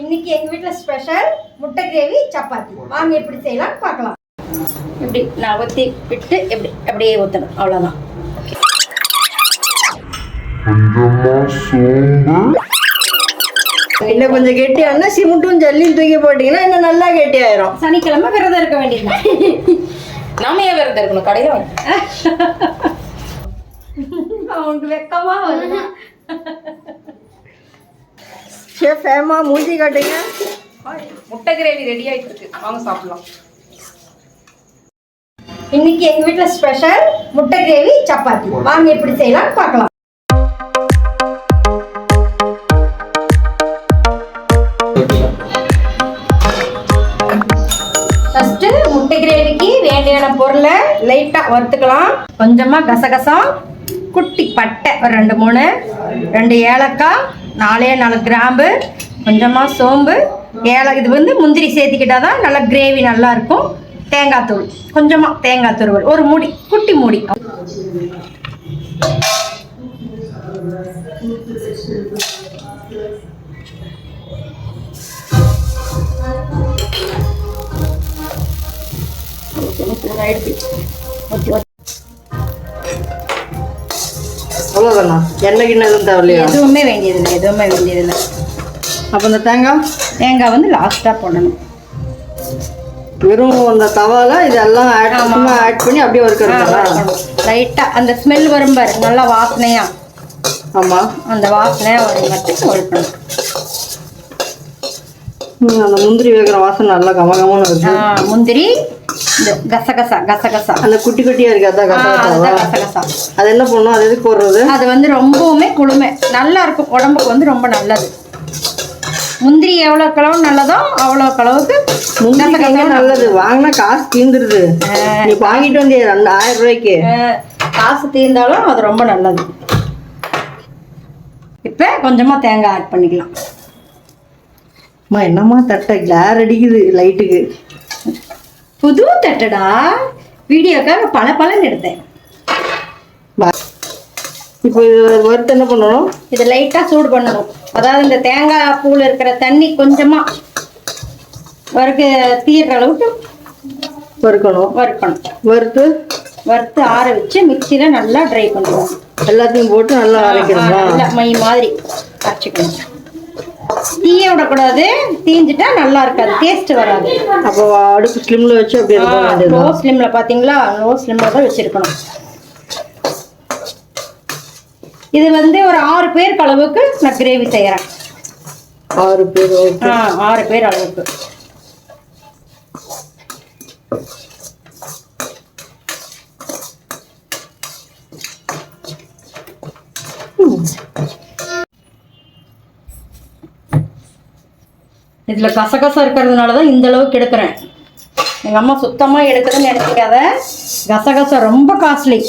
இன்னைக்கு எங்க வீட்ல ஸ்பெஷல் முட்டை கிரேவி சப்பாத்தி. வாங்க எப்படி செய்யலாம் பார்க்கலாம். இப்படி நான் ஊற்றி விட்டு எப்படி அப்படியே ஊற்றணும் அவ்வளோதான் இன்னும் கொஞ்சம் கெட்டியானா சிமெண்ட்டும் ஜல்லியும் தூக்கி போட்டீங்கன்னா இன்னும் நல்லா கெட்டியாயிரும். சனிக்கிழமை விரதம் இருக்க வேண்டியதுதான் நாம ஏன் விரதம் இருக்கணும்? கடையில வாங்கி. அவனுக்கு வெக்கமா வருது. ஷெஃப் ஏமா மூஞ்சி காட்டுங்க. முட்டை கிரேவி ரெடி ஆயிட்டு இருக்கு வாங்க சாப்பிடலாம். இன்னைக்கு எங்க வீட்ல ஸ்பெஷல் முட்டை கிரேவி சப்பாத்தி. வாங்க எப்படி செய்யலாம் பார்க்கலாம். ஃபர்ஸ்ட் முட்டை கிரேவிக்கு வேண்டியான பொருளை லைட்டா வறுத்துக்கலாம். கொஞ்சமா கசகசம் குட்டி பட்டை ஒரு ரெண்டு மூணு ரெண்டு ஏலக்காய் நாலே நாலு கிராம்பு கொஞ்சமாக சோம்பு ஏழை இது வந்து முந்திரி சேர்த்திக்கிட்டா தான் நல்லா கிரேவி நல்லா இருக்கும். தேங்காய் தூள் கொஞ்சமாக தேங்காய் துருவல் ஒரு மூடி குட்டி மூடி. அவ்வளோதானா எண்ணெய் கிண்ணம் எதுவும் தேவையில்லையா? எதுவுமே வேண்டியதில்லை எதுவுமே வேண்டியதில்லை. அப்போ இந்த தேங்காய் தேங்காய் வந்து லாஸ்ட்டாக போடணும். வெறும் அந்த தவால இதெல்லாம் ஆட் சும்மா ஆட் பண்ணி அப்படியே வறுக்கிறதா லைட்டாக அந்த ஸ்மெல் வரும் பாரு நல்லா வாசனையா. ஆமாம் அந்த வாசனையா வரும். மட்டும் வறுக்கணும். அந்த முந்திரி வேகிற வாசனை நல்லா கமகமான இருக்கு முந்திரி கசகசா கசகசா. அந்த குட்டி குட்டியா இருக்கு அதான் கசகசா. அது என்ன பண்ணும்? அது எதுக்கு போடுறது? அது வந்து ரொம்பவுமே குளுமை. நல்லா இருக்கும். உடம்புக்கு வந்து ரொம்ப நல்லது. முந்திரி எவ்வளோ அளவு நல்லதோ அவ்வளோ அளவுக்கு முந்திரி நல்லது? வாங்கினா காசு தீந்துருது. நீ வாங்கிட்டு வந்தியா ரெண்டு ஆயிரம் ரூபாய்க்கு. காசு தீர்ந்தாலும் அது ரொம்ப நல்லது. இப்போ கொஞ்சமாக தேங்காய் ஆட் பண்ணிக்கலாம். அம்மா என்னம்மா தட்டை? கிளார் அடிக்குது லைட்டுக்கு புது தட்டடா. வீடியோக்காக பல பலன் எடுத்தேன் இப்போ வறுத்து என்ன பண்ணணும்? இதை லைட்டாக சூடு பண்ணணும். அதாவது இந்த தேங்காய் பூவில் இருக்கிற தண்ணி கொஞ்சமாக வறுக்க தீர்ற அளவுக்கு வறுக்கணும். வறுக்கணும். வறுத்து? வறுத்து ஆற வச்சு மிக்சியில் நல்லா ட்ரை பண்ணுவோம். எல்லாத்தையும் போட்டு நல்லா அரைக்கணுமா? மை மாதிரி அரைச்சிக்கணும். தீய விடக்கூடாது. தீஞ்சிட்டா நல்லா இருக்காது. டேஸ்ட் வராது. அப்போ அடுப்பு ஸ்லிம்ல வச்சு அப்படியே லோ ஸ்லிம்ல பாத்தீங்களா லோ ஸ்லிம்ல தான் வச்சிருக்கணும். இது வந்து ஒரு ஆறு பேருக்கு அளவுக்கு நான் கிரேவி செய்யறேன். ஆறு பேர் ஆறு பேர் அளவுக்கு. இதுல கசகசம் இருக்கிறதுனால தான் இந்த அளவுக்கு எடுக்கிறேன். எங்க அம்மா சுத்தமா எடுக்குதுன்னு நினைக்காத கசகசம் ரொம்ப காஸ்ட்லி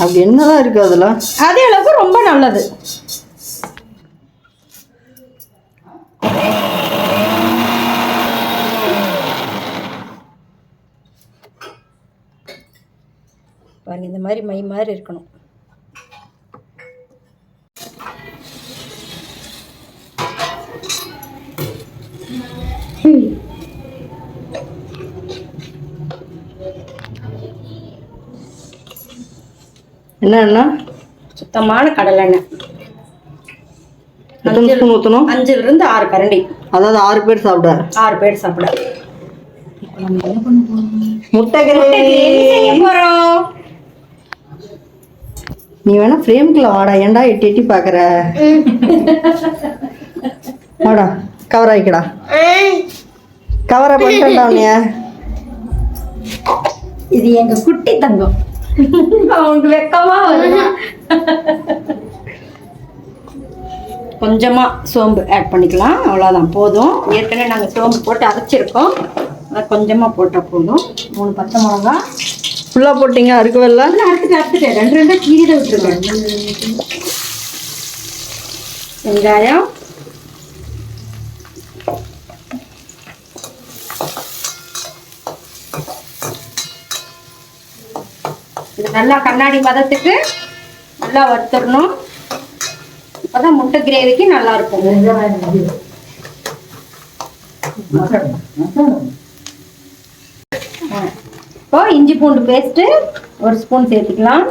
அப்படி என்னதான் இருக்கு அதுல? அதே அளவுக்கு ரொம்ப நல்லது. பாருங்க இந்த மாதிரி மை மாதிரி இருக்கணும். என்னன்னா சுத்தமான கடலெண்ணெய் எத்தனை ஸ்பூன் ஊற்றணும் அஞ்சுல இருந்து ஆறு கரண்டி. அதாவது ஆறு பேர் சாப்பிட. ஆறு பேர் சாப்பிட. முட்டை கிரேவி செய்ய போறோம்? நீ வேணா ஃப்ரேம்குள்ள வாடா. ஏன்டா எட்டி எட்டி பாக்குற? வாடா. கவர் ஆயிக்கடா கவரை பண்ணிட்டா உன்னைய. இது எங்க குட்டி தங்கம். அவனுக்கு வெக்கமா வருது? கொஞ்சமா சோம்பு ஆட் பண்ணிக்கலாம். அவ்வளோதான் போதும். ஏற்கனவே நாங்கள் சோம்பு போட்டு அரைச்சிருக்கோம். அதை கொஞ்சமா போட்டால் போதும். மூணு பச்சை மிளகா. ஃபுல்லா போட்டீங்க அறுக்கவே இல்லை இல்லை அறுத்துட்டு அறுத்துட்டு ரெண்டு ரெண்டா கீரை விட்டுருங்க வெங்காயம். நல்லா கண்ணாடி மதத்துக்கு நல்லா வறுத்துடணும். அப்பதான் முட்டை கிரேவிக்கு நல்லா இருக்கும். இப்போ இஞ்சி பூண்டு பேஸ்ட்டு ஒரு ஸ்பூன் சேர்த்துக்கலாம்.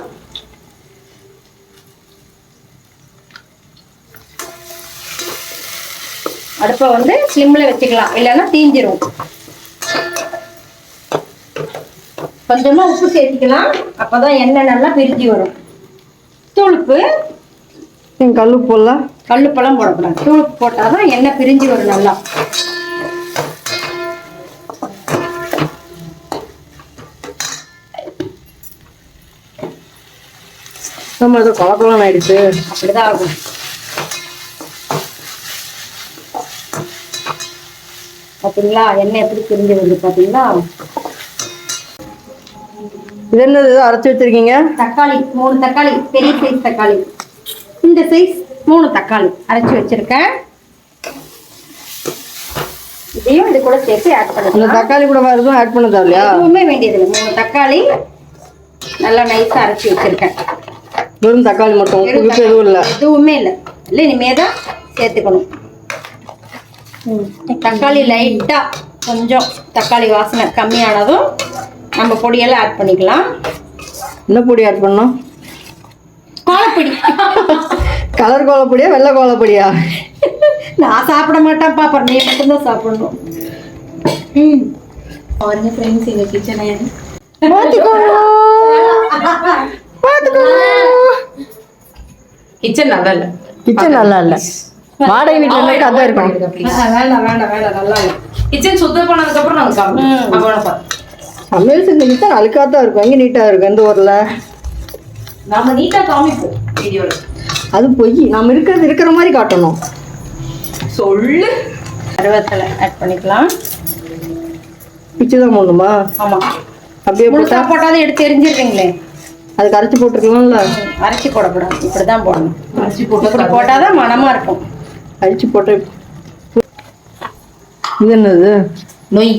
அடுப்பை வந்து ஸ்லிம்மில் வச்சுக்கலாம். இல்லைன்னா தீஞ்சிரும். கொஞ்சமா உப்பு சேர்த்துக்கலாம். அப்பதான் எண்ணெய் நல்லா பிரிஞ்சு வரும். தூளுப்பு. என் கல்லு போடலாம் கல்லுப்பெல்லாம் போடக்கூடாது. தூளுப்பு போட்டாதான் எண்ணெய் பிரிஞ்சு வரும் நல்லா. நம்ம ஏதோ கலக்கலாம் ஆயிடுச்சு? அப்படிதான் ஆகும். பாத்தீங்களா? எண்ணெய் எப்படி பிரிஞ்சு வருது பாத்தீங்களா? இது என்னது? அரைச்சி வச்சிருக்கீங்க? தக்காளி மூணு தக்காளி பெரிய சைஸ் தக்காளி. இந்த சைஸ் மூணு தக்காளி அரைச்சி வச்சிருக்கேன். இதையும் இது கூட சேர்த்து ஆட் அந்த பண்ணிக்கலாம் தக்காளி கூட வேறு எதுவும் ஆட் பண்ண தேவையா எதுவுமே வேண்டியதில்லை. மூணு தக்காளி நல்லா நைஸா அரைச்சி வச்சிருக்கேன். வெறும் தக்காளி மட்டும். உப்பு எதுவும் இல்லை. எதுவுமே இல்லை. இல்லை இனிமே தான் சேர்த்துக்கணும். தக்காளி. லைட்டா கொஞ்சம் தக்காளி வாசனை கம்மியானதும் நம்ம பொடியெல்லாம் ஆட் பண்ணிக்கலாம். என்ன பொடி ஆட் பண்ணோம் கோலப்பொடி. கலர் கோலப்பொடியா வெள்ளை கோலப்பொடியா? நான் சாப்பிட மாட்டேன்ப்பா அப்புறம் நீ மட்டும்தான் சாப்பிடணும். ம். பாருங்க ஃப்ரெண்ட்ஸ் எங்க கிச்சனை கிச்சன் நல்லா இல்ல. கிச்சன் நல்லா இல்லை. வாடகை வீட்டில் இருக்கும் வேண்டாம் வேண்டாம் வேண்டாம் நல்லா இல்லை. கிச்சன் சுத்தம் பண்ணதுக்கு அப்புறம் நாங்க சாப்பிடுவோம். சமையல் செஞ்ச கிச்சன் அழுக்காக தான் இருக்கும். எங்கே நீட்டாக இருக்கும் எந்த ஊரில்? நாம நீட்டா காமிப்போம் வீடியோல. அது பொய். நம்ம இருக்கிறது இருக்கிற மாதிரி காட்டணும். சொல்லு. கருவேப்பிலை ஆட் பண்ணிக்கலாம். பிச்சு தான் போடணுமா? ஆமா. அப்படியே முழுசா போட்டா? போட்டாலும் எடுத்து எரிஞ்சிடுறீங்களே அது கரைச்சி போட்டுருக்கலாம்ல? அரைச்சி போடக்கூடாது. இப்படிதான் போடணும். அரிசி போட்டு இப்படி போட்டாதான் மணமா இருக்கும். அரிச்சு போட்டு இது என்னது? நெய்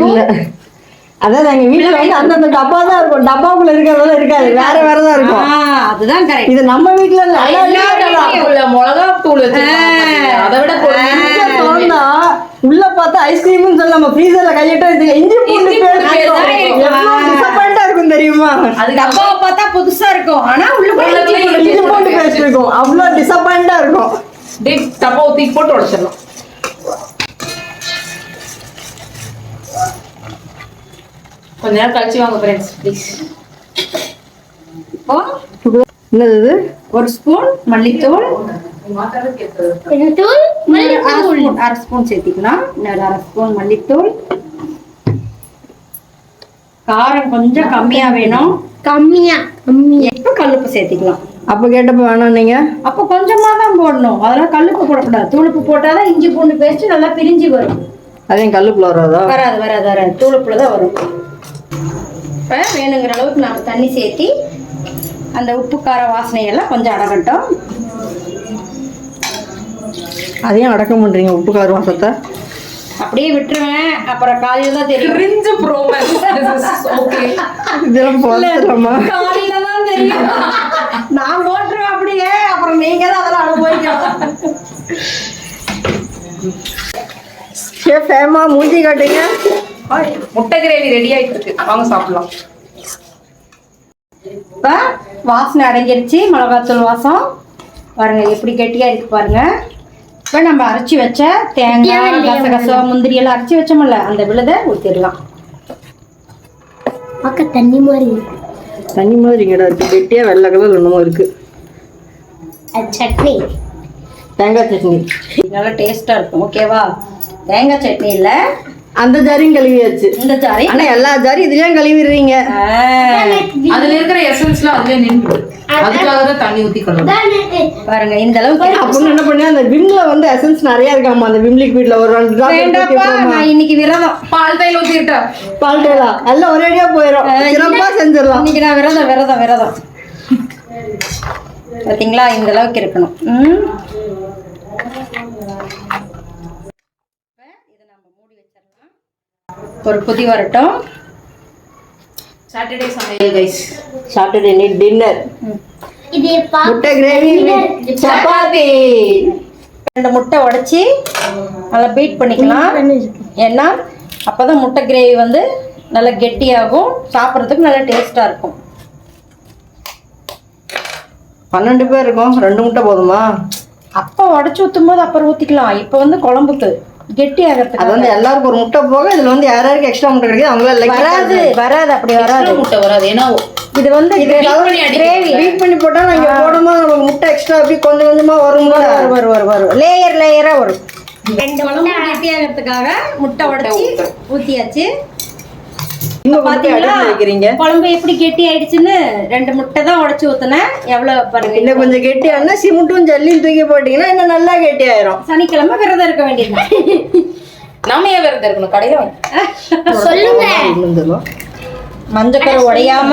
இல்ல. அதான் எங்க வீட்டுல வந்து அந்தந்த டப்பா தான் இருக்கும். டப்பாக்குள்ள இருக்கிறதெல்லாம் இருக்காது. வேற வேற தான் இருக்கும். அதுதான் கரெக்ட் இது நம்ம வீட்டுல இல்ல உள்ள மிளகா தூள்? அதை விட திறந்தா, உள்ள பார்த்தா ஐஸ்கிரீம்னு சொல்லி நம்ம ஃப்ரீசர்ல கையிட்ட இஞ்சி பூண்டு தான் இருக்கும். தெரியுமா? அதுக்கு டப்பாவை பார்த்தா புதுசா இருக்கும். ஆனா உள்ளுக்குள்ள இஞ்சி பூண்டு பேஸ்ட் இருக்கும். அவ்வளவு டிசப்பாயிண்டா இருக்கும். அப்படியே டப்பா ஊத்தி போட்டு உடைச்சிடலாம். கொஞ்ச நேரம் கழிச்சு வாங்க ஃப்ரெண்ட்ஸ் ப்ளீஸ் இப்போ என்னது இது? ஒரு ஸ்பூன் மல்லித்தூள். அரை ஸ்பூன் அரை ஸ்பூன் சேர்த்திக்கலாம். இன்னொரு அரை ஸ்பூன் மல்லித்தூள். காரம் கொஞ்சம் கம்மியா வேணும். கம்மியா கம்மியா. எப்போ கல்லுப்பு சேர்த்திக்கலாம். அப்ப கேட்டப்ப வேணாம் நீங்க. அப்போ கொஞ்சமா தான் போடணும். அதெல்லாம் கல்லுப்பு போடக்கூடாது. தூளுப்பு போட்டாதான் இஞ்சி பூண்டு பேஸ்ட் நல்லா பிரிஞ்சு வரும். அதையும் கல்லுக்குள்ள வராதா? வராது வராது வராது. தூளுப்புல தான் வரும். இப்போ வேணுங்கிற அளவுக்கு நாம தண்ணி சேர்த்தி அந்த உப்பு கார வாசனையெல்லாம் கொஞ்சம் அடகட்டும் அதையும் அடக்கம் பண்றீங்க உப்பு கார வாசத்தை? அப்படியே விட்டுருவேன் அப்புறம் காலையில தான் தெரியும். கிரிஞ்சு ப்ரோமேன்ஸ் ஓகே இதெல்லாம் போடலாமா காலையில தான் தெரியும். நான் போட்டுருவேன் அப்படியே. அப்புறம் நீங்க தான் அதெல்லாம் அனுபவிக்கலாம் ஷேஃப் ஏமா மூஞ்சி காட்டுங்க. முட்டை கிரேவி ரெடி ஆயிட்டு இருக்கு வாங்க சாப்பிடலாம். இப்போ வாசனை அடங்கிருச்சு மிளகாத்தூள் வாசம். பாருங்க எப்படி கெட்டியா இருக்கு பாருங்க. இப்போ நம்ம அரைச்சி வச்ச தேங்காய் கசகசம் முந்திரி எல்லாம் அரைச்சி வச்சோம்ல அந்த விழுதை ஊற்றிடலாம் பார்க்க தண்ணி மாதிரி இருக்கு. தண்ணி மாதிரி இங்கடா இருக்கு. கெட்டியா வெள்ளை கலர் என்னமோ இருக்கு. சட்னி. தேங்காய் சட்னி. நல்லா டேஸ்டா இருக்கும் ஓகேவா தேங்காய் சட்னி இல்ல. அந்த ஜாரியும் கழுவியாச்சு. இந்த ஜாரி? ஆனா எல்லா ஜாரியும் இதுலயும் கழுவிடுறீங்க. அதுல இருக்கிற எசன்ஸ்ல அதுல நின்று அதுக்காக தான் தண்ணி ஊத்தி கலந்து பாருங்க இந்த அளவுக்கு அப்படின்னு என்ன பண்ணி அந்த விம்ல வந்து எசன்ஸ் நிறைய இருக்காமா அந்த விம் லிக்விட்ல ஒரு ரெண்டு? நான் இன்னைக்கு விரதம். பால் தையல் ஊத்திட்டா பால்டேலா எல்லாம் ஒரேடியா போயிடும் சிறப்பா செஞ்சிடலாம். இன்னைக்கு நான் விரதம் விரதம் விரதம். பாத்தீங்களா? இந்த அளவுக்கு இருக்கணும். ம். ஒரு கொதி வரட்டும். சாட்டர்டே சமையல் கைஸ் சாட்டர்டே நைட் டின்னர் இது முட்டை கிரேவி சப்பாத்தி. ரெண்டு முட்டை உடைச்சி நல்லா பீட் பண்ணிக்கலாம். ஏன்னா அப்போ தான் முட்டை கிரேவி வந்து நல்லா கெட்டியாகும் சாப்பிட்றதுக்கு நல்லா டேஸ்ட்டாக இருக்கும். பன்னெண்டு பேர் இருக்கோம். ரெண்டு முட்டை போதுமா? அப்போ உடச்சி ஊற்றும் போது அப்புறம் ஊற்றிக்கலாம் இப்போ வந்து குழம்புக்கு. கெட்டி அது ஆகிறதுக்கு வந்து எல்லாருக்கும் ஒரு முட்டை போக இதுல வந்து யார் யாருக்கு எக்ஸ்ட்ரா முட்டை கிடைக்குது அவங்கள வராது வராது அப்படி வராது. முட்டை வராது. ஏன்னா இது வந்து கிரேவி பீட் பண்ணி போட்டா நாங்க போடும்போது நமக்கு முட்டை எக்ஸ்ட்ரா அப்படி கொஞ்சம் கொஞ்சமா வரும்ல வரும் வரும் வரும் வரும். லேயர் லேயராக வரும். குழம்பு கெட்டியாகிறதுக்காக முட்டை உடச்சி ஊற்றியாச்சு இன்னும் முட்டை பாத்தீங்களா? குழம்பு எப்படி கெட்டி ஆயிடுச்சுன்னு ரெண்டு முட்டை தான் உடைச்சு ஊத்துனேன். எவ்வளவு பாருங்க. இன்னும் கொஞ்சம் கெட்டியானா சிமெண்ட்டும் ஜல்லியும் தூக்கி போட்டீங்கன்னா இன்னும் நல்லா கெட்டி ஆயிரும். சனிக்கிழமை விரதம் இருக்க வேண்டியது நாம ஏன் விரதம் இருக்கணும்? கடையில வாங்கி. சொல்லுங்க. மஞ்சக்கரு உடையாம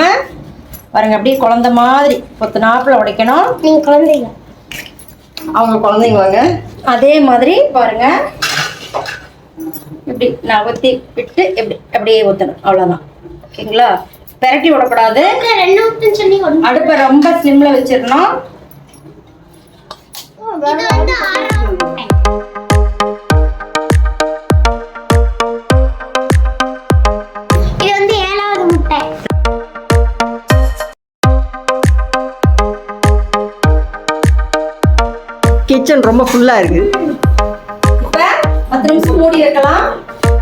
பாருங்க அப்படியே குழந்த மாதிரி கொத்து நாப்பில் உடைக்கணும். நீங்க குழந்தைங்க. அவங்க குழந்தைங்க வாங்க. அதே மாதிரி பாருங்க. இப்படி நான் ஊற்றி விட்டு இப்படி அப்படியே ஊற்றணும் அவ்வளோதான் ஓகேங்களா? பெரட்டி விடக்கூடாது. அடுப்பை ரொம்ப ஸ்லிம்ல வச்சிடணும். இது வந்து ஆறாவது முட்டை. பத்து நிமிஷம் மூடி வைக்கலாம்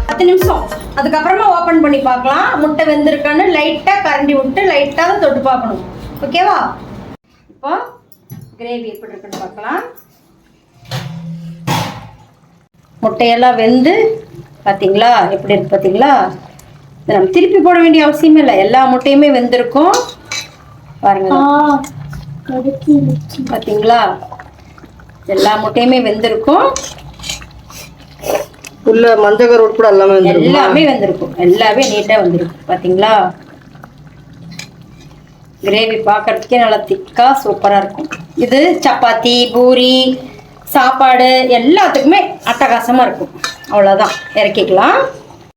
பத்து நிமிஷம். அதுக்கப்புறமா ஓப்பன் பண்ணி பார்க்கலாம். முட்டை வெந்திருக்கான்னு லைட்டாக கரண்டி விட்டு லைட்டாக தான் தொட்டு பார்க்கணும். ஓகேவா இப்போ கிரேவி எப்படி இருக்குன்னு பார்க்கலாம். முட்டையெல்லாம் வெந்து பார்த்தீங்களா? எப்படி இருக்கு பார்த்தீங்களா? இதை நம்ம திருப்பி போட வேண்டிய அவசியமே இல்லை. எல்லா முட்டையுமே வெந்திருக்கும். பாருங்க. பார்த்தீங்களா? எல்லா முட்டையுமே வெந்திருக்கும். உள்ள மஞ்சள் கூட எல்லாமே வந்துருக்கும்? எல்லாமே வந்திருக்கும். எல்லாமே நீட்டாக வந்திருக்கும். பார்த்தீங்களா கிரேவி பார்க்கறதுக்கே நல்லா திக்காக சூப்பராக இருக்கும். இது சப்பாத்தி பூரி சாப்பாடு எல்லாத்துக்குமே அட்டகாசமாக இருக்கும். அவ்வளோதான் இறக்கிக்கலாம்.